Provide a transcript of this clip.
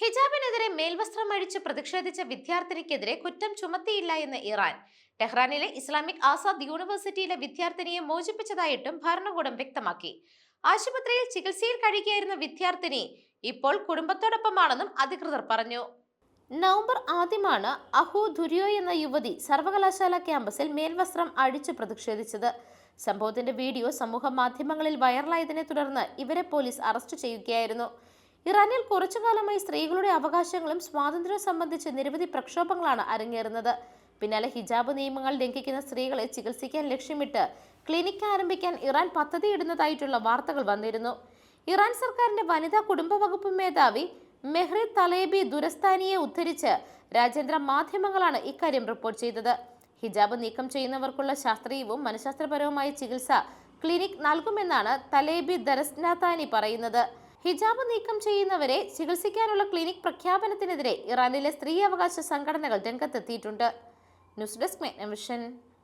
ഹിജാബിനെതിരെ മേൽവസ്ത്രം അഴിച്ച് പ്രതിഷേധിച്ച വിദ്യാർത്ഥിനിക്കെതിരെ കുറ്റം ചുമത്തിയില്ല എന്ന് ഇറാൻ. ടെഹ്റാനിലെ ഇസ്ലാമിക് ആസാദ് യൂണിവേഴ്സിറ്റിയിലെ വിദ്യാർത്ഥിനിയെ മോചിപ്പിച്ചതായിട്ടും ഭരണകൂടം വ്യക്തമാക്കി. ആശുപത്രിയിൽ ചികിത്സയിൽ കഴിയുകയായിരുന്ന വിദ്യാർത്ഥിനി ഇപ്പോൾ കുടുംബത്തോടൊപ്പമാണെന്നും അധികൃതർ പറഞ്ഞു. നവംബർ ആദ്യമാണ് അഹു ദുര്യോ എന്ന യുവതി സർവകലാശാല ക്യാമ്പസിൽ മേൽവസ്ത്രം അഴിച്ച് പ്രതിഷേധിച്ചത്. സംഭവത്തിന്റെ വീഡിയോ സമൂഹ മാധ്യമങ്ങളിൽ വൈറലായതിനെ തുടർന്ന് ഇവരെ പോലീസ് അറസ്റ്റ് ചെയ്യുകയായിരുന്നു. ഇറാനിൽ കുറച്ചു കാലമായി സ്ത്രീകളുടെ അവകാശങ്ങളും സ്വാതന്ത്ര്യവും സംബന്ധിച്ച് നിരവധി പ്രക്ഷോഭങ്ങളാണ് അരങ്ങേറുന്നത്. പിന്നാലെ ഹിജാബ് നിയമങ്ങൾ ലംഘിക്കുന്ന സ്ത്രീകളെ ചികിത്സിക്കാൻ ലക്ഷ്യമിട്ട് ക്ലിനിക് ആരംഭിക്കാൻ ഇറാൻ പദ്ധതിയിടുന്നതായിട്ടുള്ള വാർത്തകൾ വന്നിരുന്നു. ഇറാൻ സർക്കാരിന്റെ വനിതാ കുടുംബ വകുപ്പ് മേധാവി മെഹ്റി തലേബി ദുരസ്ഥാനിയെ ഉദ്ധരിച്ച് രാജ്യാന്തര മാധ്യമങ്ങളാണ് ഇക്കാര്യം റിപ്പോർട്ട് ചെയ്തത്. ഹിജാബ് നീക്കം ചെയ്യുന്നവർക്കുള്ള ശാസ്ത്രീയവും മനഃശാസ്ത്രപരവുമായ ചികിത്സ ക്ലിനിക് നൽകുമെന്നാണ് തലേബി ദരസ്നാഥാനി പറയുന്നത്. ഹിജാബ് നീക്കം ചെയ്യുന്നവരെ ചികിത്സിക്കാനുള്ള ക്ലിനിക് പ്രഖ്യാപനത്തിനെതിരെ ഇറാനിലെ സ്ത്രീ അവകാശ സംഘടനകൾ രംഗത്തെത്തിയിട്ടുണ്ട്. News desk vision.